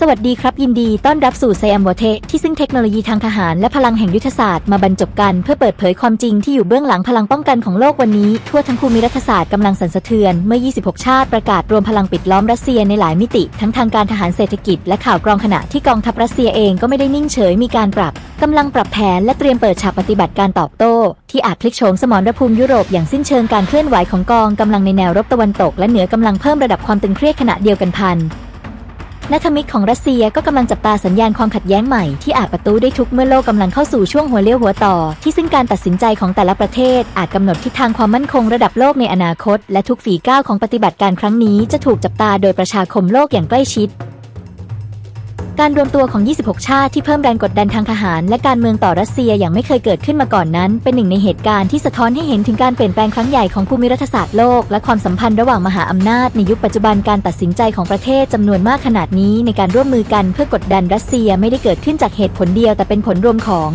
สวัสดีครับยินดีต้อนรับสู่ไซแอมโบเทที่ซึ่งเทคโนโลยีทางทหารและพลังแห่งยุทธศาสตร์มาบรรจบกัน เพื่อเปิดเผยความจริงที่อยู่เบื้องหลังพลังป้องกันของโลกวันนี้ ทั่วทั้งภูมิรัฐศาสตร์กำลังสั่นสะเทือน เมื่อ 26 ชาติประกาศรวมพลังปิดล้อมรัสเซียในหลายมิติ ทั้งทางการทหารเศรษฐกิจและข่าวกรองขณะที่กองทัพรัสเซียเองก็ไม่ได้นิ่งเฉยมีการปรับกำลังปรับแผนและเตรียมเปิดฉากปฏิบัติการตอบโต้ ที่อาจพลิกโฉมสมรภูมิยุโรปอย่างสิ้นเชิงการเคลื่อนไหวของกองกำลังในแนวรบตะวันตก และเหนือกำลังเพิ่มระดับความตึงเครียดขณะเดียวกันพัน นัทมิตรของรัสเซียก็กำลังจับตาสัญญาณความขัดแย้งใหม่ที่อาจประตูได้ทุกเมื่อโลกกำลังเข้าสู่ช่วงหัวเลี้ยวหัวต่อ ที่ซึ่งการตัดสินใจของแต่ละประเทศ อาจกำหนดทิศทางความมั่นคงระดับโลกในอนาคต และทุกฝีก้าวของปฏิบัติการครั้งนี้จะถูกจับตาโดยประชาคมโลกอย่างใกล้ชิด การรวมตัวของ 26 ชาติที่เพิ่มแรงกดดันทางทหาร และการเมืองต่อรัสเซียอย่างไม่เคยเกิดขึ้นมาก่อนนั้น เป็นหนึ่งในเหตุการณ์ที่สะท้อนให้เห็นถึงการเปลี่ยนแปลงครั้งใหญ่ของภูมิรัฐศาสตร์โลก และความสัมพันธ์ระหว่างมหาอำนาจในยุคปัจจุบันการตัดสินใจของประเทศจำนวนมากขนาดนี้ ในการร่วมมือกันเพื่อกดดันรัสเซียไม่ได้เกิดขึ้นจากเหตุผลเดียวแต่เป็นผลรวมของ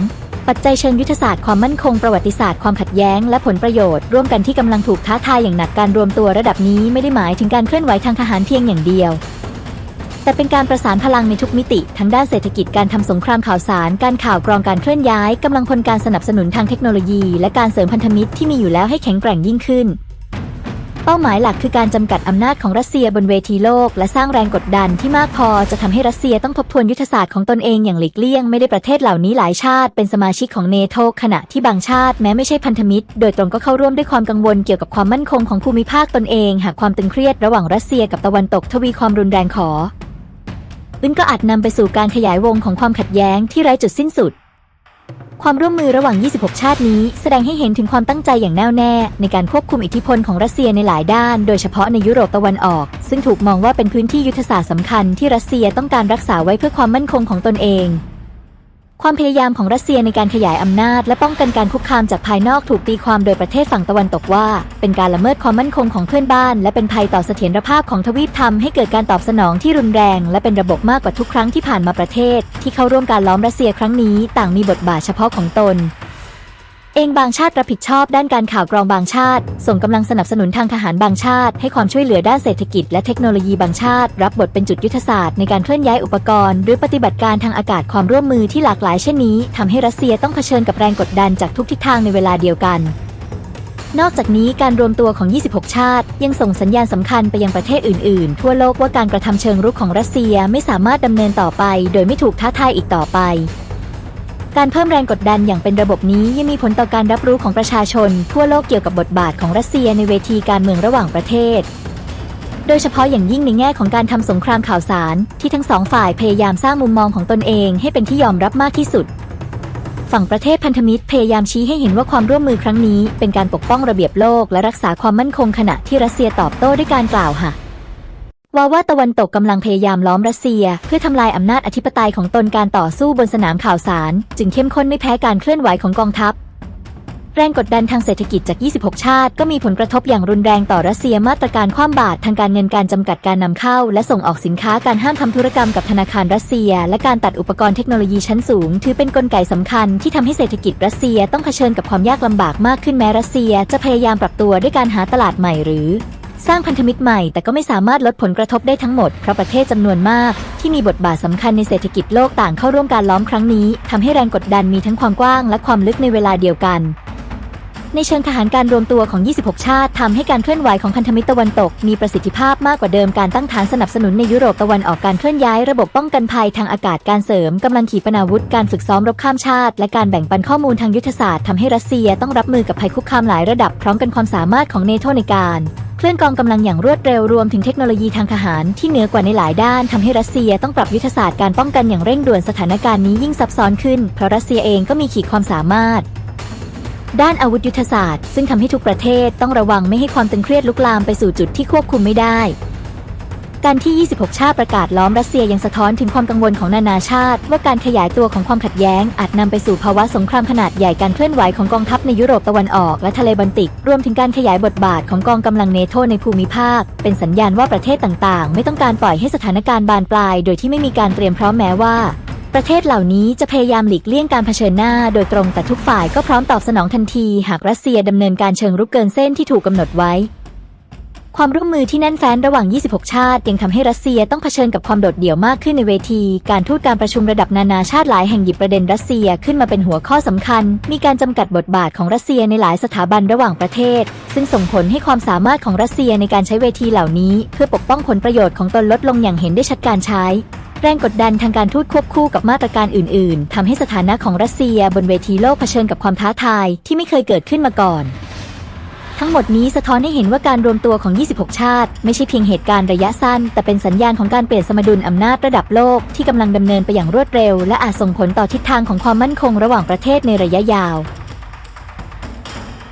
ปัจจัยเชิงยุทธศาสตร์ความมั่นคงประวัติศาสตร์ความขัดแย้งและผลประโยชน์ ร่วมกันที่กำลังถูกท้าทายอย่างหนักการรวมตัวระดับนี้ไม่ได้หมายถึงการเคลื่อนไหวทางทหารเพียงอย่างเดียว แต่เป็นการประสานพลังในทุกมิติ ทั้งด้านเศรษฐกิจการทำสงครามข่าวสาร การข่าวกรองการเคลื่อนย้ายกำลังพลการสนับสนุนทางเทคโนโลยี และการเสริมพันธมิตรที่มีอยู่แล้วให้แข็งแกร่งยิ่งขึ้น เป้าหมายหลักคือการจำกัดอำนาจของรัสเซียบนเวทีโลก และสร้างแรงกดดันที่มากพอจะทำให้รัสเซียต้องทบทวนยุทธศาสตร์ของตนเองอย่างหลีกเลี่ยงไม่ได้ประเทศเหล่านี้หลายชาติ เป็นสมาชิกของเนโธขณะที่บางชาติแม้ไม่ใช่พันธมิตร โดยตรงก็เข้าร่วมด้วยความกังวลเกี่ยวกับความมั่นคงของภูมิภาคตนเอง หากความตึงเครียดระหว่างรัสเซียกับตะวันตกทวีความรุนแรงขอ อึนก็อาจนำไปสู่การขยายวงของความขัดแย้งที่ไร้จุดสิ้นสุด ความร่วมมือระหว่าง 26 ชาตินี้ แสดงให้เห็นถึงความตั้งใจอย่างแน่วแน่ ในการควบคุมอิทธิพลของรัสเซียในหลายด้าน โดยเฉพาะในยุโรปตะวันออก ซึ่งถูกมองว่าเป็นพื้นที่ยุทธศาสตร์สำคัญที่รัสเซียต้องการรักษาไว้เพื่อความมั่นคงของตนเอง ความพยายามของรัสเซียในการขยายอำนาจ และป้องกันการคุกคามจากภายนอกถูกตีความโดยประเทศฝั่งตะวันตกว่า เป็นการละเมิดความมั่นคงของเพื่อนบ้าน และเป็นภัยต่อเสถียรภาพของทวีปทำให้เกิดการตอบสนองที่รุนแรง และเป็นระบบมากกว่าทุกครั้งที่ผ่านมาประเทศ ที่เข้าร่วมการล้อมรัสเซียครั้งนี้ ต่างมีบทบาทเฉพาะของตน เองบางชาติรับผิดชอบด้านการข่าวกรองบางชาติ ส่งกำลังสนับสนุนทางทหารบางชาติ ให้ความช่วยเหลือด้านเศรษฐกิจและเทคโนโลยีบางชาติ รับบทเป็นจุดยุทธศาสตร์ในการเคลื่อนย้ายอุปกรณ์ หรือปฏิบัติการทางอากาศความร่วมมือที่หลากหลายเช่นนี้ทำให้รัสเซียต้องเผชิญกับแรงกดดันจากทุกทิศทางในเวลาเดียวกันนอกจากนี้การรวมตัวของ 26 ชาติ ยังส่งสัญญาณสำคัญไปยังประเทศอื่น ๆ ทั่วโลกว่าการกระทำเชิงรุกของรัสเซียไม่สามารถดำเนินต่อไป โดยไม่ถูกท้าทายอีกต่อไป การเพิ่มแรงกดดันอย่างเป็นระบบนี้ยังมีผลต่อการรับรู้ของประชาชน ทั่วโลกเกี่ยวกับบทบาทของรัสเซียในเวทีการเมืองระหว่างประเทศ โดยเฉพาะอย่างยิ่งในแง่ของการทำสงครามข่าวสาร ที่ทั้งสองฝ่ายพยายามสร้างมุมมองของตนเองให้เป็นที่ยอมรับมากที่สุด ฝั่งประเทศพันธมิตรพยายามชี้ให้เห็นว่าความร่วมมือครั้งนี้ เป็นการปกป้องระเบียบโลกและรักษาความมั่นคงขณะที่รัสเซียตอบโต้ด้วยการกล่าวค่ะ ว่าว่าตะวันตกกำลังพยายามล้อมรัสเซีย เพื่อทำลายอำนาจอธิปไตยของตนการต่อสู้บนสนามข่าวสาร จึงเข้มข้นไม่แพ้การเคลื่อนไหวของกองทัพ แรงกดดันทางเศรษฐกิจจาก 26 ชาติ ก็มีผลกระทบอย่างรุนแรงต่อรัสเซียมาตรการคว่ำบาตรทางการเงินการจำกัดการนำเข้า และส่งออกสินค้าการห้ามทำธุรกรรมกับธนาคารรัสเซีย และการตัดอุปกรณ์เทคโนโลยีชั้นสูง ถือเป็นกลไกสำคัญที่ทำให้เศรษฐกิจรัสเซียต้องเผชิญกับความยากลำบากมากขึ้นแม้รัสเซีย จะพยายามปรับตัวด้วยการหาตลาดใหม่หรือ สร้างพันธมิตรใหม่แต่ก็ไม่สามารถลดผลกระทบได้ทั้งหมด เพราะประเทศจำนวนมากที่มีบทบาทสำคัญในเศรษฐกิจโลกต่างเข้าร่วมการล้อมครั้งนี้ทำให้แรงกดดันมีทั้งความกว้างและความลึกในเวลาเดียวกัน ในเชิงทหารการรวมตัวของ 26 ชาติทำให้การเคลื่อนไหวของพันธมิตรตะวันตก มีประสิทธิภาพมากกว่าเดิมการตั้งฐานสนับสนุนในยุโรปตะวันออกการเคลื่อนย้ายระบบป้องกันภัยทางอากาศการเสริมกำลังขีปนาวุธการฝึกซ้อมรบข้ามชาติ และการแบ่งปันข้อมูลทางยุทธศาสตร์ทำให้รัสเซียต้องรับมือกับภัยคุกคามหลายระดับพร้อมกันความสามารถของเนโธในการ เคลื่อนกองกำลังอย่างรวดเร็วรวมถึงเทคโนโลยีทางทหารที่เหนือกว่าในหลายด้านทำให้รัสเซียต้องปรับยุทธศาสตร์การป้องกันอย่างเร่งด่วนสถานการณ์นี้ยิ่งซับซ้อนขึ้น เพราะรัสเซียเองก็มีขีดความสามารถ ด้านอาวุธยุทธศาสตร์ ซึ่งทำให้ทุกประเทศต้องระวังไม่ให้ความตึงเครียดลุกลามไปสู่จุดที่ควบคุมไม่ได้ การที่ 26 ชาติประกาศล้อมรัสเซียยังสะท้อนถึงความกังวลของนานาชาติ ว่าการขยายตัวของความขัดแย้ง อาจนำไปสู่ภาวะสงครามขนาดใหญ่การเคลื่อนไหวของกองทัพในยุโรปตะวันออกและทะเลบัลติก รวมถึงการขยายบทบาทของกองกำลังเนโธในภูมิภาค เป็นสัญญาณว่าประเทศต่างๆ ไม่ต้องการปล่อยให้สถานการณ์บานปลาย โดยที่ไม่มีการเตรียมพร้อมแม้ว่าประเทศเหล่านี้จะพยายามหลีกเลี่ยงการเผชิญหน้าโดยตรงแต่ทุกฝ่ายก็พร้อมตอบสนองทันที หากรัสเซียดำเนินการเชิงรุกเกินเส้นที่ถูกกำหนดไว้ ความร่วมมือที่แน่นแฟ้นระหว่าง 26 ชาติ ยังทำให้รัสเซียต้องเผชิญกับความโดดเดี่ยวมากขึ้นในเวที การทูตการประชุมระดับนานาชาติหลายแห่งหยิบประเด็นรัสเซียขึ้นมาเป็นหัวข้อสำคัญ มีการจำกัดบทบาทของรัสเซียในหลายสถาบันระหว่างประเทศ ซึ่งส่งผลให้ความสามารถของรัสเซียในการใช้เวทีเหล่านี้ เพื่อปกป้องผลประโยชน์ของตนลดลงอย่างเห็นได้ชัดการใช้แรงกดดันทางการทูตควบคู่กับมาตรการอื่น ๆทำให้สถานะของรัสเซียบนเวทีโลกเผชิญกับความท้าทายที่ไม่เคยเกิดขึ้นมาก่อน ทั้งหมดนี้สะท้อนให้เห็นว่าการรวมตัวของ 26 ชาติ ไม่ใช่เพียงเหตุการณ์ระยะสั้น แต่เป็นสัญญาณของการเปลี่ยนสมดุลอำนาจระดับโลกที่กำลังดำเนินไปอย่างรวดเร็ว และอาจส่งผลต่อทิศทางของความมั่นคงระหว่างประเทศในระยะยาว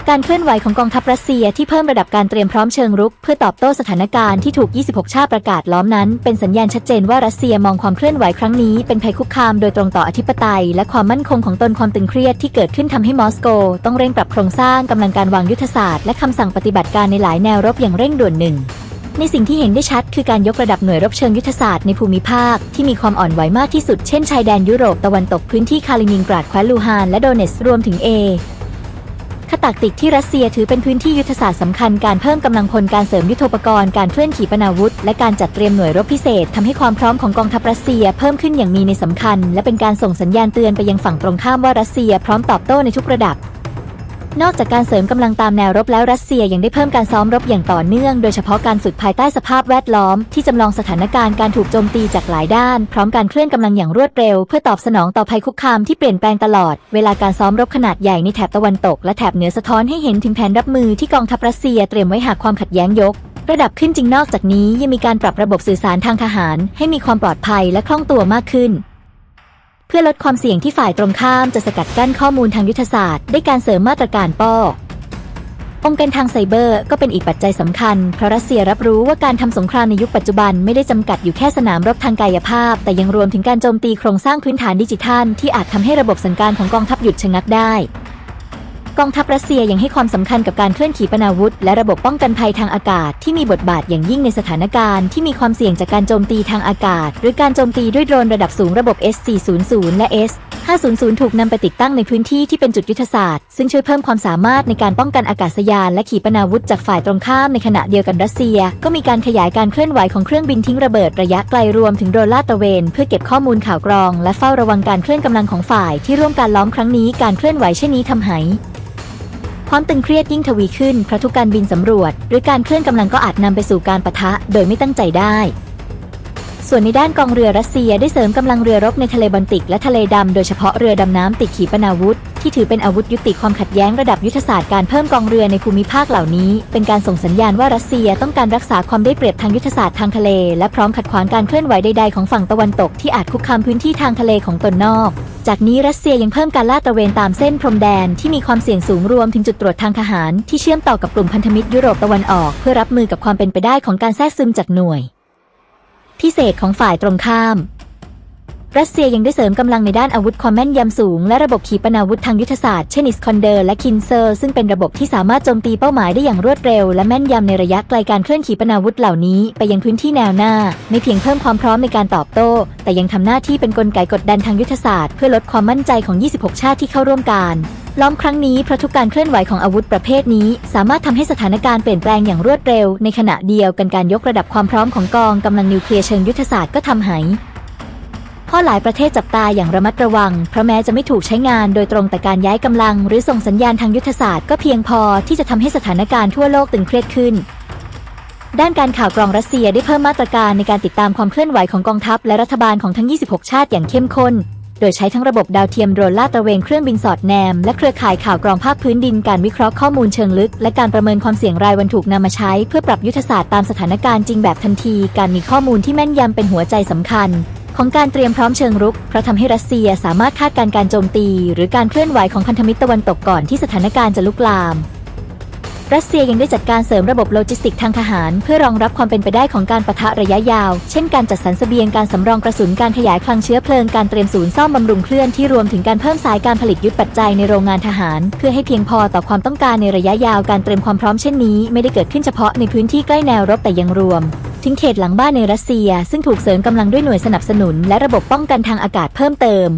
การเคลื่อนไหวของกองทัพรัสเซียที่เพิ่มระดับการเตรียมพร้อมเชิงรุก เพื่อตอบโต้สถานการณ์ที่ถูก 26 ชาติประกาศล้อมนั้น เป็นสัญญาณชัดเจนว่ารัสเซียมองความเคลื่อนไหวครั้งนี้เป็นภัยคุกคามโดยตรงต่ออธิปไตย และความมั่นคงของตนความตึงเครียดที่เกิดขึ้นทำให้มอสโก ต้องเร่งปรับโครงสร้างกำลังการวางยุทธศาสตร์และคำสั่งปฏิบัติการในหลายแนวรบอย่างเร่งด่วนหนึ่งในสิ่งที่เห็นได้ชัดคือการยกระดับหน่วยรบเชิงยุทธศาสตร์ในภูมิภาค ที่มีความอ่อนไหวมากที่สุด เช่นชายแดนยุโรปตะวันตกพื้นที่คาลินินกราดแคว้นลูฮานและโดเนสรวมถึงเอ คตากติกที่รัสเซียถือเป็นพื้นที่ยุทธศาสตร์สำคัญการเพิ่มกำลังพลการเสริมยุทโธปกรณ์การเคลื่อนขีปนาวุธ และการจัดเตรียมหน่วยรบพิเศษทำให้ความพร้อมของกองทัพรัสเซียเพิ่มขึ้นอย่างมีในสำคัญ และเป็นการส่งสัญญาณเตือนไปยังฝั่งตรงข้ามว่ารัสเซียพร้อมตอบโต้ในทุกระดับ นอกจากการเสริมกำลังตามแนวรบแล้วรัสเซียยังได้เพิ่มการซ้อมรบอย่างต่อเนื่อง โดยเฉพาะการฝึกภายใต้สภาพแวดล้อมที่จำลองสถานการณ์การถูกโจมตีจากหลายด้าน พร้อมการเคลื่อนกำลังอย่างรวดเร็ว เพื่อตอบสนองต่อภัยคุกคามที่เปลี่ยนแปลงตลอด เวลาการซ้อมรบขนาดใหญ่ในแถบตะวันตก และแถบเหนือสะท้อนให้เห็นถึงแผนรับมือที่กองทัพรัสเซียเตรียมไว้หากความขัดแย้งยกระดับขึ้นจริงนอกจากนี้ยังมีการปรับระบบสื่อสารทางทหาร ให้มีความปลอดภัยและคล่องตัวมากขึ้น เพื่อลดความเสี่ยงที่ฝ่ายตรงข้ามจะสกัดกั้นข้อมูลทางยุทธศาสตร์ด้วยการเสริมมาตรการป้อองค์การทางไซเบอร์ก็เป็นอีกปัจจัยสำคัญ เพราะรัสเซียรับรู้ว่าการทำสงครามในยุคปัจจุบันไม่ได้จำกัดอยู่แค่สนามรบทางกายภาพ แต่ยังรวมถึงการโจมตีโครงสร้างพื้นฐานดิจิทัล ที่อาจทำให้ระบบสั่งการของกองทัพหยุดชะงักได้ กองทัพรัสเซียยังให้ความสำคัญกับการเคลื่อนขีปนาวุธ และระบบป้องกันภัยทางอากาศที่มีบทบาทอย่างยิ่งในสถานการณ์ที่มีความเสี่ยงจากการโจมตีทางอากาศ หรือการโจมตีด้วยโดรนระดับสูงระบบ S400 และ S 500 ถูกนำไปติดตั้งในพื้นที่ที่เป็นจุดยุทธศาสตร์ ซึ่งช่วยเพิ่มความสามารถในการป้องกันอากาศยานและขีปนาวุธจากฝ่ายตรงข้ามในขณะเดียวกันรัสเซีย ก็มีการขยายการเคลื่อนไหวของเครื่องบินทิ้งระเบิดระยะไกลรวมถึงโดรนลาดตระเวน เพื่อเก็บข้อมูลข่าวกรอง และเฝ้าระวังการเคลื่อนกำลังของฝ่ายที่ร่วมการล้อมครั้งนี้การเคลื่อนไหวเช่นนี้ทำให้ ความตึงเครียดยิ่งทวีขึ้นเพราะทุกการบินสำรวจ หรือการเคลื่อนกำลังก็อาจนำไปสู่การปะทะโดยไม่ตั้งใจได้ ส่วนในด้านกองเรือรัสเซียได้เสริมกำลังเรือรบในทะเลบอลติกและทะเลดำโดยเฉพาะเรือดำน้ำติดขีปนาวุธ ที่ถือเป็นอาวุธยุติความขัดแย้งระดับยุทธศาสตร์การเพิ่มกองเรือในภูมิภาคเหล่านี้ เป็นการส่งสัญญาณว่ารัสเซียต้องการรักษาความได้เปรียบทางยุทธศาสตร์ทางทะเล และพร้อมขัดขวางการเคลื่อนไหวใดๆของฝั่งตะวันตกที่อาจคุกคามพื้นที่ทางทะเลของตนนอก จากนี้รัสเซียยังเพิ่มการลาดตระเวนตามเส้นพรมแดนที่มีความเสี่ยงสูงรวมถึงจุดตรวจทางทหาร ที่เชื่อมต่อกับกลุ่มพันธมิตรยุโรปตะวันออก เพื่อรับมือกับความเป็นไปได้ของการแทรกซึมจากหน่วย พิเศษของฝ่ายตรงข้าม รัสเซียยังได้เสริมกำลังในด้านอาวุธความแม่นยำสูง และระบบขีปนาวุธทางยุทธศาสตร์เช่นอิสคอนเดอร์และคินเซอร์ซึ่งเป็นระบบที่สามารถโจมตีเป้าหมายได้อย่างรวดเร็ว และแม่นยำในระยะไกลการเคลื่อนขีปนาวุธเหล่านี้ ไปยังพื้นที่แนวหน้า ไม่เพียงเพิ่มความพร้อมในการตอบโต้ แต่ยังทำหน้าที่เป็นกลไกกดดันทางยุทธศาสตร์ เพื่อลดความมั่นใจของ 26 ชาติที่เข้าร่วมการล้อมครั้งนี้เพราะทุกการเคลื่อนไหวของอาวุธประเภทนี้ สามารถทำให้สถานการณ์เปลี่ยนแปลงอย่างรวดเร็ว ในขณะเดียวกันการยกระดับความพร้อมของกองกำลังนิวเคลียร์เชิงยุทธศาสตร์ก็ทำให้ เพราะหลายประเทศจับตาอย่างระมัดระวัง เพราะแม้จะไม่ถูกใช้งานโดยตรงแต่การย้ายกำลัง หรือส่งสัญญาณทางยุทธศาสตร์ก็เพียงพอที่จะทำให้สถานการณ์ทั่วโลกตึงเครียดขึ้นด้านการข่าวกรองรัสเซียได้เพิ่มมาตรการในการติดตามความเคลื่อนไหวของกองทัพและรัฐบาลของทั้ง 26 ชาติอย่างเข้มข้น โดยใช้ทั้งระบบดาวเทียมโดรนลาดตระเวนเครื่องบินสอดแนม และเครือข่ายข่าวกรองภาคพื้นดินการวิเคราะห์ข้อมูลเชิงลึก และการประเมินความเสี่ยงรายวันถูกนำมาใช้ เพื่อปรับยุทธศาสตร์ตามสถานการณ์จริงแบบทันที การมีข้อมูลที่แม่นยำเป็นหัวใจสำคัญ ของการเตรียมพร้อมเชิงรุก เพราะทำให้รัสเซียสามารถคาดการณ์การโจมตี หรือการเคลื่อนไหวของพันธมิตรตะวันตกก่อนที่สถานการณ์จะลุกลาม รัสเซียยังได้จัดการเสริมระบบโลจิสติกทางทหาร เพื่อรองรับความเป็นไปได้ของการปะทะระยะยาว เช่นการจัดสรรเสบียงการสำรองกระสุนการขยายคลังเชื้อเพลิงการเตรียมศูนย์ซ่อมบำรุงเคลื่อนที่รวมถึงการเพิ่มสายการผลิตยุทธปัจจัยในโรงงานทหาร เพื่อให้เพียงพอต่อความต้องการในระยะยาวการเตรียมความพร้อมเช่นนี้ ไม่ได้เกิดขึ้นเฉพาะในพื้นที่ใกล้แนวรบแต่ยังรวม ถึงเขตหลังบ้านในรัสเซีย ซึ่งถูกเสริมกำลังด้วยหน่วยสนับสนุน และระบบป้องกันทางอากาศเพิ่มเติม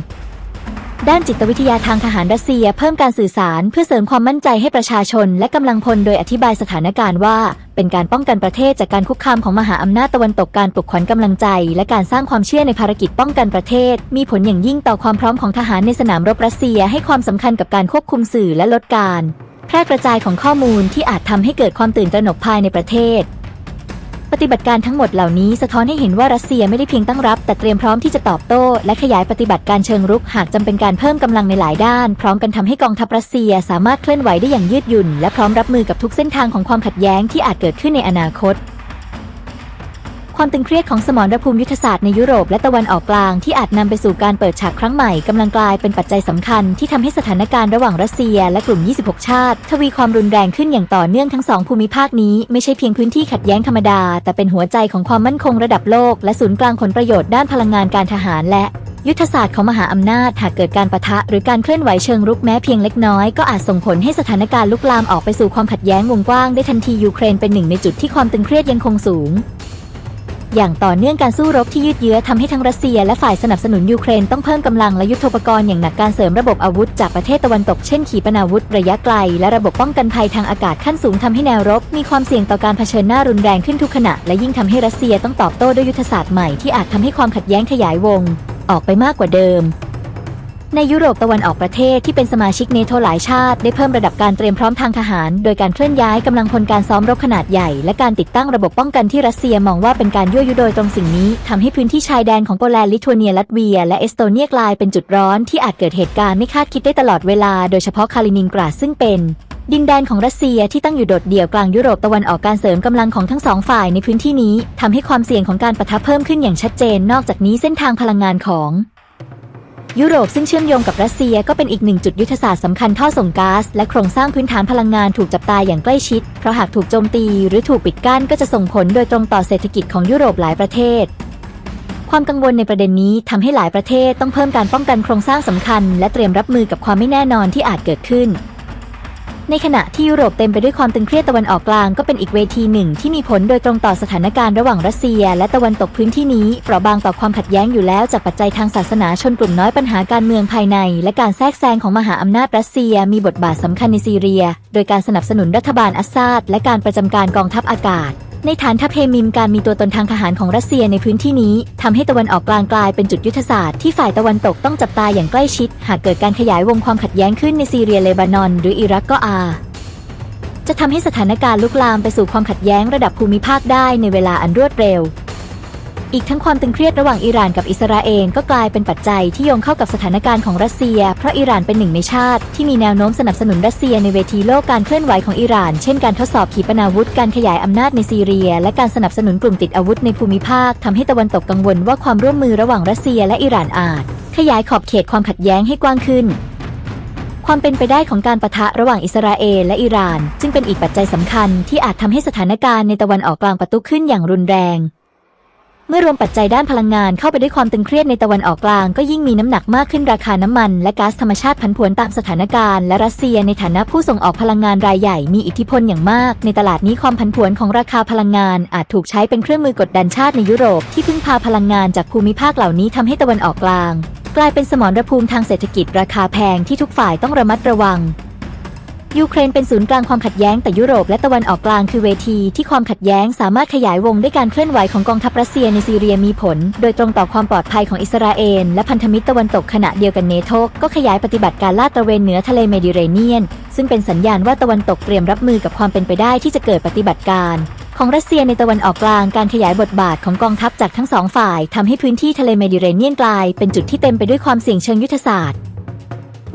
ด้านจิตวิทยาทางทหารรัสเซีย เพิ่มการสื่อสารเพื่อเสริมความมั่นใจให้ประชาชน และกำลังพลโดยอธิบายสถานการณ์ว่า เป็นการป้องกันประเทศจากการคุกคามของมหาอำนาจตะวันตกการปลุกขวัญกำลังใจ และการสร้างความเชื่อในภารกิจป้องกันประเทศ มีผลอย่างยิ่งต่อความพร้อมของทหารในสนามรบรัสเซีย ให้ความสำคัญกับการควบคุมสื่อและลดการแพร่กระจายของข้อมูลที่อาจทำให้เกิดความตื่นตระหนกภายในประเทศ ปฏิบัติการทั้งหมดเหล่านี้สะท้อนให้เห็นว่ารัสเซียไม่ได้เพียงตั้งรับ แต่เตรียมพร้อมที่จะตอบโต้ และขยายปฏิบัติการเชิงรุกหากจำเป็นการเพิ่มกำลังในหลายด้าน พร้อมกันทำให้กองทัพรัสเซียสามารถเคลื่อนไหวได้อย่างยืดหยุ่น และพร้อมรับมือกับทุกเส้นทางของความขัดแย้งที่อาจเกิดขึ้นในอนาคต ความตึงเครียดของสมรภูมิยุทธศาสตร์ในยุโรปและตะวันออกกลางที่อาจนำไปสู่การเปิดฉากครั้งใหม่กำลังกลายเป็นปัจจัยสำคัญที่ทำให้สถานการณ์ระหว่างรัสเซีย และกลุ่ม 26 ชาติ ทวีความรุนแรงขึ้นอย่างต่อเนื่องทั้งสองภูมิภาคนี้ไม่ใช่เพียงพื้นที่ขัดแย้งธรรมดา แต่เป็นหัวใจของความมั่นคงระดับโลก และศูนย์กลางผลประโยชน์ด้านพลังงานการทหารและยุทธศาสตร์ของมหาอำนาจหากเกิดการประทะ หรือการเคลื่อนไหวเชิงรุกแม้เพียงเล็กน้อย ก็อาจส่งผลให้สถานการณ์ลุกลามออกไปสู่ความขัดแย้งวงกว้างได้ทันทียูเครนเป็นหนึ่งในจุดที่ความตึงเครียดยังคงสูง อย่างต่อเนื่องการสู้รบที่ยืดเยื้อทำให้ทั้งรัสเซียและฝ่ายสนับสนุนยูเครนต้องเพิ่มกำลังและยุทโธปกรณ์อย่างหนักการเสริมระบบอาวุธจากประเทศตะวันตกเช่นขีปนาวุธระยะไกล และระบบป้องกันภัยทางอากาศขั้นสูงทำให้แนวรบ มีความเสี่ยงต่อการเผชิญหน้ารุนแรงขึ้นทุกขณะ และยิ่งทำให้รัสเซียต้องตอบโต้ด้วยยุทธศาสตร์ใหม่ที่อาจทำให้ความขัดแย้งขยายวง ออกไปมากกว่าเดิม ในยุโรปตะวันออกประเทศที่เป็นสมาชิกเนโธหลายชาติ ได้เพิ่มระดับการเตรียมพร้อมทางทหาร โดยการเคลื่อนย้ายกำลังพลการซ้อมรบขนาดใหญ่ และการติดตั้งระบบป้องกันที่รัสเซียมองว่าเป็นการยั่วยุโดยตรงสิ่งนี้ทำให้พื้นที่ชายแดนของโปแลนด์ลิทัวเนียลัตเวีย และเอสโตเนียกลายเป็นจุดร้อนที่อาจเกิดเหตุการณ์ไม่คาดคิดได้ตลอดเวลา โดยเฉพาะคาลินินกราดซึ่งเป็นดินแดนของรัสเซียที่ตั้งอยู่โดดเดี่ยวกลางยุโรปตะวันออกการเสริมกำลังของทั้งสองฝ่ายในพื้นที่นี้ทำให้ความเสี่ยงของการปะทะเพิ่มขึ้นอย่างชัดเจน นอกจากนี้เส้นทางพลังงานของ ยุโรปซึ่งเชื่อมโยงกับรัสเซียก็เป็นอีกหนึ่งจุดยุทธศาสตร์สำคัญท่อส่งก๊าซและโครงสร้างพื้นฐานพลังงานถูกจับตายอย่างใกล้ชิด เพราะหากถูกโจมตีหรือถูกปิดกั้นก็จะส่งผลโดยตรงต่อเศรษฐกิจของยุโรปหลายประเทศ ความกังวลในประเด็นนี้ทำให้หลายประเทศต้องเพิ่มการป้องกันโครงสร้างสำคัญ และเตรียมรับมือกับความไม่แน่นอนที่อาจเกิดขึ้น ในขณะที่ยุโรปเต็มไปด้วยความตึงเครียดตะวันออกกลางก็เป็นอีกเวทีหนึ่งที่มีผลโดยตรงต่อสถานการณ์ระหว่างรัสเซีย และตะวันตกพื้นที่นี้เปราะบางต่อความขัดแย้งอยู่แล้วจากปัจจัยทางศาสนาชนกลุ่มน้อยปัญหาการเมืองภายใน และการแทรกแซงของมหาอำนาจรัสเซีย มีบทบาทสำคัญในซีเรีย โดยการสนับสนุนรัฐบาลอัสซาดและการประจำการกองทัพอากาศ ในฐานทัพเฮมิมการมีตัวตนทางทหารของรัสเซียในพื้นที่นี้ทำให้ตะวันออกกลางกลายเป็นจุดยุทธศาสตร์ที่ฝ่ายตะวันตกต้องจับตาอย่างใกล้ชิด หากเกิดการขยายวงความขัดแย้งขึ้นในซีเรียเลบานอน หรืออิรักก็อาจะทำให้สถานการณ์ลุกลามไปสู่ความขัดแย้งระดับภูมิภาคได้ในเวลาอันรวดเร็ว อีกทั้งความตึงเครียดระหว่างอิหร่านกับอิสราเอลก็กลายเป็นปัจจัยที่โยงเข้ากับสถานการณ์ของรัสเซีย เพราะอิหร่านเป็นหนึ่งในชาติ ที่มีแนวโน้มสนับสนุนรัสเซียในเวทีโลกการเคลื่อนไหวของอิหร่าน เช่นการทดสอบขีปนาวุธ การขยายอำนาจในซีเรีย และการสนับสนุนกลุ่มติดอาวุธในภูมิภาคทำให้ตะวันตกกังวลว่าความร่วมมือระหว่างรัสเซียและอิหร่านอาจ ขยายขอบเขตความขัดแย้งให้กว้างขึ้นความเป็นไปได้ของการประทะระหว่างอิสราเอลและอิหร่าน จึงเป็นอีกปัจจัยสำคัญที่อาจทำให้สถานการณ์ในตะวันออกกลางประตุขึ้นอย่างรุนแรง มื่อรวมปัจจัยด้านพลังงานเข้าไปด้วยความตึงเครียดในตะวันออกกลาง ก็ยิ่งมีน้ำหนักมากขึ้นราคาน้ำมัน และก๊าซธรรมชาติผันผวนตามสถานการณ์และรัสเซียในฐานะผู้ส่งออกพลังงานรายใหญ่มีอิทธิพลอย่างมาก ในตลาดนี้ความผันผวนของราคาพลังงาน อาจถูกใช้เป็นเครื่องมือกดดันชาติในยุโรปที่พึ่งพาพลังงานจากภูมิภาคเหล่านี้ทำให้ตะวันออกกลาง กลายเป็นสมรภูมิทางเศรษฐกิจราคาแพงที่ทุกฝ่ายต้องระมัดระวัง ยูเครนเป็นศูนย์กลางความขัดแย้งแต่ยุโรปและตะวันออกกลางคือเวทีที่ความขัดแย้งสามารถขยายวงด้วยการเคลื่อนไหวของกองทัพรัสเซียในซีเรียมีผล โดยตรงต่อความปลอดภัยของอิสราเอลและพันธมิตรตะวันตกขณะเดียวกันเนโตก็ขยายปฏิบัติการลาดตระเวนเหนือทะเลเมดิเรเนียน ซึ่งเป็นสัญญาณว่าตะวันตกเตรียมรับมือกับความเป็นไปได้ที่จะเกิดปฏิบัติการของรัสเซียในตะวันออกกลางการขยายบทบาทของกองทัพจากทั้งสองฝ่ายทำให้พื้นที่ทะเลเมดิเรเนียนกลายเป็นจุดที่เต็มไปด้วยความเสี่ยงเชิงยุทธศาสตร์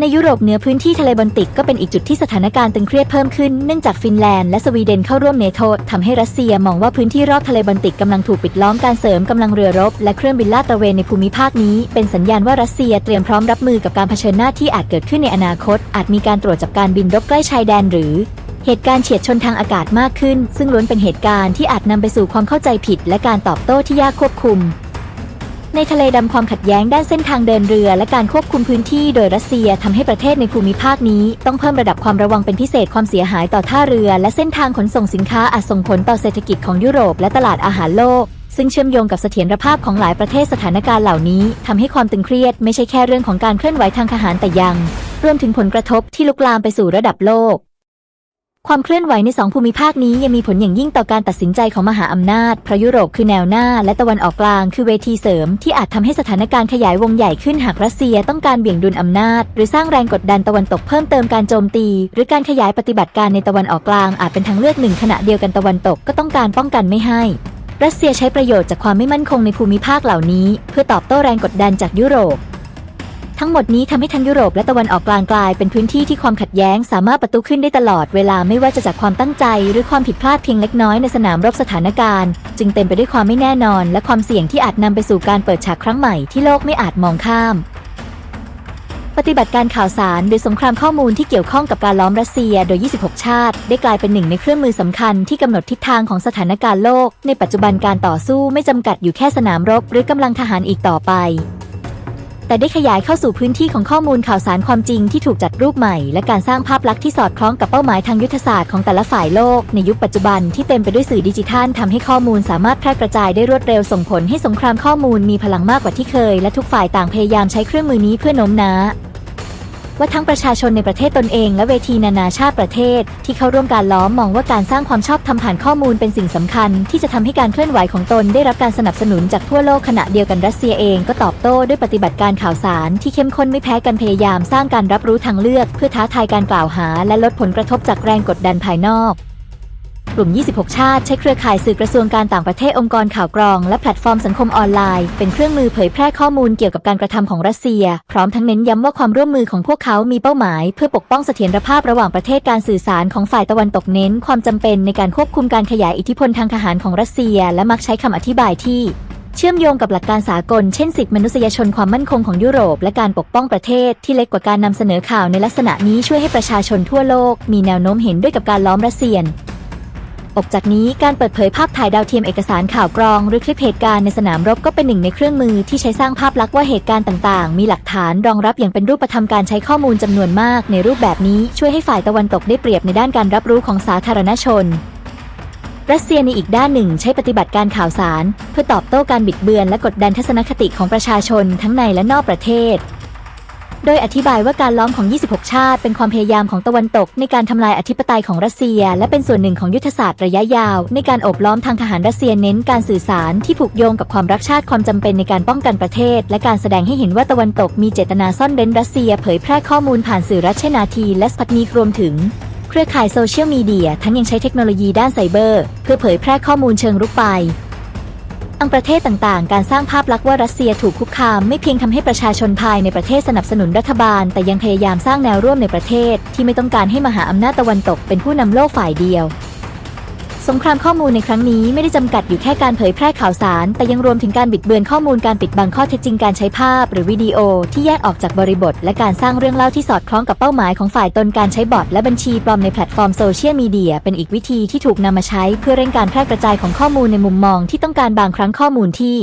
ในยุโรปเหนือพื้นที่ทะเลบอลติกก็เป็นอีกจุดที่สถานการณ์ตึงเครียดเพิ่มขึ้นเนื่องจากฟินแลนด์และสวีเดนเข้าร่วมเนโตทำให้รัสเซียมองว่าพื้นที่รอบทะเลบอลติกกำลังถูกปิดล้อมการเสริมกำลังเรือรบ และเครื่องบินลาดตระเวนในภูมิภาคนี้ เป็นสัญญาณว่ารัสเซียเตรียมพร้อมรับมือกับการเผชิญหน้าที่อาจเกิดขึ้นในอนาคต อาจมีการตรวจจับการบินรบใกล้ชายแดนหรือเหตุการณ์เฉียดชนทางอากาศมากขึ้น ซึ่งล้วนเป็นเหตุการณ์ที่อาจนำไปสู่ความเข้าใจผิด และการตอบโต้ที่ยากควบคุม ในทะเลดำความขัดแย้งด้านเส้นทางเดินเรือ และการควบคุมพื้นที่โดยรัสเซียทำให้ประเทศในภูมิภาคนี้ ต้องเพิ่มระดับความระวังเป็นพิเศษความเสียหายต่อท่าเรือ และเส้นทางขนส่งสินค้าอาจส่งผลต่อเศรษฐกิจของยุโรปและตลาดอาหารโลก ซึ่งเชื่อมโยงกับเสถียรภาพของหลายประเทศสถานการณ์เหล่านี้ทำให้ความตึงเครียดไม่ใช่แค่เรื่องของการเคลื่อนไหวทางทหารแต่ยังรวมถึงผลกระทบที่ลุกลามไปสู่ระดับโลก ความเคลื่อนไหวในสองภูมิภาคนี้ยังมีผลอย่างยิ่งต่อการตัดสินใจของมหาอำนาจเพราะยุโรปคือแนวหน้า และตะวันออกกลางคือเวทีเสริม ที่อาจทำให้สถานการณ์ขยายวงใหญ่ขึ้นหากรัสเซียต้องการเบี่ยงดุลอำนาจ หรือสร้างแรงกดดันตะวันตกเพิ่มเติมการโจมตี หรือการขยายปฏิบัติการในตะวันออกกลางอาจเป็นทางเลือกหนึ่งขณะเดียวกันตะวันตกก็ต้องการป้องกันไม่ให้รัสเซียใช้ประโยชน์จากความไม่มั่นคงในภูมิภาคเหล่านี้ เพื่อตอบโต้แรงกดดันจากยุโรป ทั้งหมดนี้ทำให้ทั้งยุโรปและตะวันออกกลางกลายเป็นพื้นที่ที่ความขัดแย้ง สามารถประตูขึ้นได้ตลอดเวลาไม่ว่าจะจากความตั้งใจ หรือความผิดพลาดเพียงเล็กน้อยในสนามรบสถานการณ์ จึงเต็มไปด้วยความไม่แน่นอน และความเสี่ยงที่อาจนำไปสู่การเปิดฉากครั้งใหม่ที่โลกไม่อาจมองข้าม ปฏิบัติการข่าวสารหรือสงครามข้อมูลที่เกี่ยวข้องกับการล้อมรัสเซียโดย 26 ชาติ ได้กลายเป็นหนึ่งในเครื่องมือสำคัญที่กำหนดทิศทางของสถานการณ์โลก ในปัจจุบันการต่อสู้ไม่จำกัดอยู่แค่สนามรบ หรือกำลังทหารอีกต่อไป แต่ได้ขยายเข้าสู่พื้นที่ของข้อมูลข่าวสารความจริงที่ถูกจัดรูปใหม่ และการสร้างภาพลักษณ์ที่สอดคล้องกับเป้าหมายทางยุทธศาสตร์ของแต่ละฝ่ายโลกในยุคปัจจุบันที่เต็มไปด้วยสื่อดิจิทัลทำให้ข้อมูลสามารถแพร่กระจายได้รวดเร็วส่งผลให้สงครามข้อมูลมีพลังมากกว่าที่เคย และทุกฝ่ายต่างพยายามใช้เครื่องมือนี้เพื่อโน้มน้าว ว่าทั้งประชาชนในประเทศตนเอง และเวทีนานาชาติประเทศ ที่เข้าร่วมการล้อมมองว่าการสร้างความชอบธรรมผ่านข้อมูลเป็นสิ่งสำคัญ ที่จะทำให้การเคลื่อนไหวของตนได้รับการสนับสนุนจากทั่วโลกขณะเดียวกันรัสเซียเองก็ตอบโต้ด้วยปฏิบัติการข่าวสาร ที่เข้มข้นไม่แพ้กันพยายามสร้างการรับรู้ทางเลือก เพื่อท้าทายการกล่าวหา และลดผลกระทบจากแรงกดดันภายนอก กลุ่ม 26 ชาติใช้เครือข่ายสื่อกระทรวงการต่างประเทศองค์กรข่าวกรอง และแพลตฟอร์มสังคมออนไลน์ เป็นเครื่องมือเผยแพร่ข้อมูลเกี่ยวกับการกระทำของรัสเซีย พร้อมทั้งเน้นย้ำว่าความร่วมมือของพวกเขามีเป้าหมาย เพื่อปกป้องเสถียรภาพระหว่างประเทศการสื่อสารของฝ่ายตะวันตกเน้น ความจำเป็นในการควบคุมการขยายอิทธิพลทางทหารของรัสเซีย และมักใช้คำอธิบายที่เชื่อมโยงกับหลักการสากล เช่นสิทธิมนุษยชนความมั่นคงของยุโรป และการปกป้องประเทศที่เล็กกว่าการนำเสนอข่าวในลักษณะนี้ช่วยให้ประชาชนทั่วโลก มีแนวโน้มเห็นด้วยกับการล้อมรัสเซีย อกจากนี้การเปิดเผยภาพถ่ายดาวเทียมเอกสารข่าวกรอง หรือคลิปเหตุการณ์ในสนามรบก็เป็นหนึ่งในเครื่องมือที่ใช้สร้างภาพลักษณ์ว่าเหตุการณ์ต่างๆ มีหลักฐานรองรับอย่างเป็นรูปธรรมการใช้ข้อมูลจำนวนมาก ในรูปแบบนี้ช่วยให้ฝ่ายตะวันตกได้เปรียบในด้านการรับรู้ของสาธารณชนรัสเซียในอีกด้านหนึ่งใช้ปฏิบัติการข่าวสาร เพื่อตอบโต้การบิดเบือนและกดดันทัศนคติของประชาชนทั้งในและนอกประเทศ โดยอธิบายว่าการล้อมของ 26 ชาติ เป็นความพยายามของตะวันตก ในการทำลายอธิปไตยของรัสเซีย และเป็นส่วนหนึ่งของยุทธศาสตร์ระยะยาว ในการโอบล้อมทางทหารรัสเซียเน้นการสื่อสารที่ผูกโยงกับความรักชาติความจำเป็นในการป้องกันประเทศ และการแสดงให้เห็นว่าตะวันตกมีเจตนาซ่อนเร้นรัสเซีย เผยแพร่ข้อมูลผ่านสื่อรัชนาที และสปัตนีรวมถึงเครือข่ายโซเชียลมีเดียทั้งยังใช้เทคโนโลยีด้านไซเบอร์ เพื่อเผยแพร่ข้อมูลเชิงรุกไป อังประเทศต่างๆ การสร้างภาพลักษณ์ว่ารัสเซียถูกคุกคาม ไม่เพียงทำให้ประชาชนภายในประเทศสนับสนุนรัฐบาล แต่ยังพยายามสร้างแนวร่วมในประเทศ ที่ไม่ต้องการให้มหาอำนาจตะวันตกเป็นผู้นำโลกฝ่ายเดียว สงครามข้อมูลในครั้งนี้ไม่ได้จำกัดอยู่แค่การเผยแพร่ข่าวสาร แต่ยังรวมถึงการบิดเบือนข้อมูลการปิดบังข้อเท็จจริงการใช้ภาพ หรือวิดีโอที่แยกออกจากบริบท และการสร้างเรื่องเล่าที่สอดคล้องกับเป้าหมายของฝ่ายตนการใช้บอทและบัญชีปลอมในแพลตฟอร์มโซเชียลมีเดียเป็นอีกวิธีที่ถูกนำมาใช้เพื่อเร่งการแพร่กระจายของข้อมูลในมุมมองที่ต้องการบางครั้งข้อมูลที่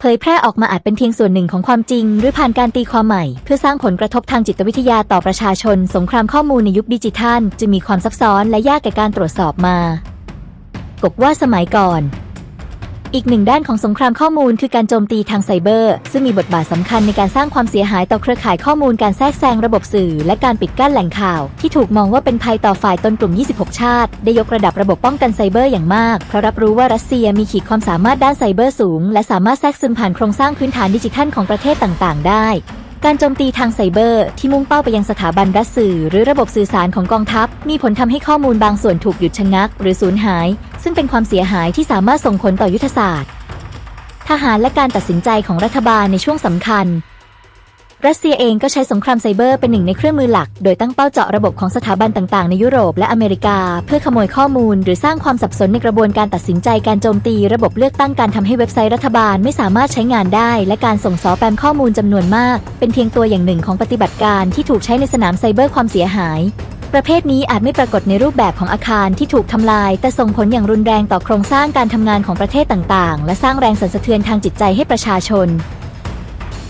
เผยแพร่ออกมาอาจเป็นเพียงส่วนหนึ่งของความจริง หรือผ่านการตีความใหม่ เพื่อสร้างผลกระทบทางจิตวิทยาต่อประชาชน สงครามข้อมูลในยุคดิจิทัล จึงมีความซับซ้อนและยากแก่การตรวจสอบมา กว่าสมัยก่อน อีกหนึ่งด้านของสงครามข้อมูลคือการโจมตีทางไซเบอร์ ซึ่งมีบทบาทสำคัญในการสร้างความเสียหายต่อเครือข่ายข้อมูลการแทรกแซงระบบสื่อ และการปิดกั้นแหล่งข่าว ที่ถูกมองว่าเป็นภัยต่อฝ่ายตนกลุ่ม 26 ชาติ ได้ยกระดับระบบป้องกันไซเบอร์อย่างมาก เพราะรับรู้ว่ารัสเซียมีขีดความสามารถด้านไซเบอร์สูง และสามารถแทรกซึมผ่านโครงสร้างพื้นฐานดิจิทัลของประเทศต่าง ๆ ได้ การโจมตีทางไซเบอร์ที่มุ่งเป้าไปยังสถาบันรัฐสื่อ หรือระบบสื่อสารของกองทัพ มีผลทำให้ข้อมูลบางส่วนถูกหยุดชะงัก หรือสูญหาย ซึ่งเป็นความเสียหายที่สามารถส่งผลต่อยุทธศาสตร์ ทหารและการตัดสินใจของรัฐบาลในช่วงสำคัญ รัสเซียเองก็ใช้สงครามไซเบอร์เป็นหนึ่งในเครื่องมือหลัก โดยตั้งเป้าเจาะระบบของสถาบันต่างๆ ในยุโรปและอเมริกา เพื่อขโมยข้อมูล หรือสร้างความสับสนในกระบวนการตัดสินใจการโจมตีระบบเลือกตั้งการทำให้เว็บไซต์รัฐบาลไม่สามารถใช้งานได้ และการส่งสอแปมข้อมูลจำนวนมาก เป็นเพียงตัวอย่างหนึ่งของปฏิบัติการที่ถูกใช้ในสนามไซเบอร์ความเสียหายประเภทนี้อาจไม่ปรากฏในรูปแบบของอาคารที่ถูกทำลาย แต่ส่งผลอย่างรุนแรงต่อโครงสร้างการทำงานของประเทศต่างๆ และสร้างแรงสั่นสะเทือนทางจิตใจให้ประชาชน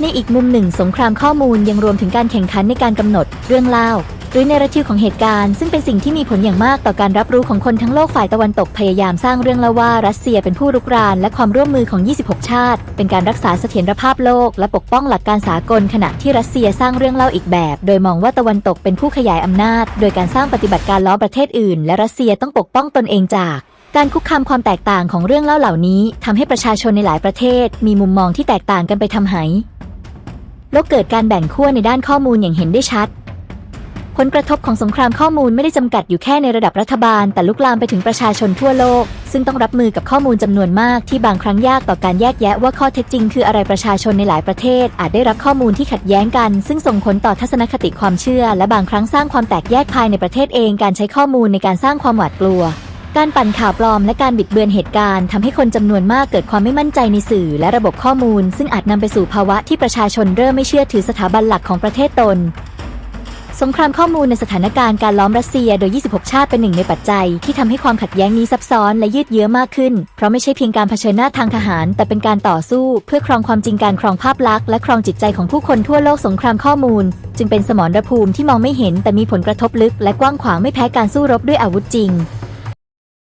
ในอีกมุมหนึ่งสงครามข้อมูลยังรวมถึงการแข่งขันในการกำหนด เรื่องเล่าหรือเนราทิวของเหตุการณ์ซึ่งเป็นสิ่งที่มีผลอย่างมากต่อการรับรู้ของคนทั้งโลกฝ่ายตะวันตกพยายามสร้างเรื่องเล่าว่ารัสเซียเป็นผู้รุกรานและความร่วมมือของ 26 ชาติ เป็นการรักษาเสถียรภาพโลก และปกป้องหลักการสากลขณะที่รัสเซียสร้างเรื่องเล่าอีกแบบ โดยมองว่าตะวันตกเป็นผู้ขยายอำนาจ โดยการสร้างปฏิบัติการล้อประเทศอื่น และรัสเซียต้องปกป้องตนเองจากการคุกคามความแตกต่างของเรื่องเล่าเหล่านี้ทำให้ประชาชนในหลายประเทศ มีมุมมองที่แตกต่างกันไปทำให้ โลกเกิดการแบ่งขั้วในด้านข้อมูลอย่างเห็นได้ชัด ผลกระทบของสงครามข้อมูลไม่ได้จำกัดอยู่แค่ในระดับรัฐบาล แต่ลุกลามไปถึงประชาชนทั่วโลก ซึ่งต้องรับมือกับข้อมูลจำนวนมากที่บางครั้งยากต่อการแยกแยะว่าข้อเท็จจริงคืออะไรประชาชนในหลายประเทศ อาจได้รับข้อมูลที่ขัดแย้งกัน ซึ่งส่งผลต่อทัศนคติความเชื่อ และบางครั้งสร้างความแตกแยกภายในประเทศเอง การใช้ข้อมูลในการสร้างความหวาดกลัว การปั่นข่าวปลอมและการบิดเบือนเหตุการณ์ทำให้คนจำนวนมากเกิดความไม่มั่นใจในสื่อและระบบข้อมูล ซึ่งอาจนำไปสู่ภาวะที่ประชาชนเริ่มไม่เชื่อถือสถาบันหลักของประเทศตน สงครามข้อมูลในสถานการณ์การล้อมรัสเซียโดย 26 ชาติเป็นหนึ่งในปัจจัย ที่ทำให้ความขัดแย้งนี้ซับซ้อนและยืดเยื้อมากขึ้น เพราะไม่ใช่เพียงการเผชิญหน้าทางทหาร แต่เป็นการต่อสู้ เพื่อครองความจริงการครองภาพลักษณ์และครองจิตใจของผู้คนทั่วโลกสงครามข้อมูล จึงเป็นสมรภูมิที่มองไม่เห็น แต่มีผลกระทบลึกและกว้างขวางไม่แพ้การสู้รบด้วยอาวุธจริง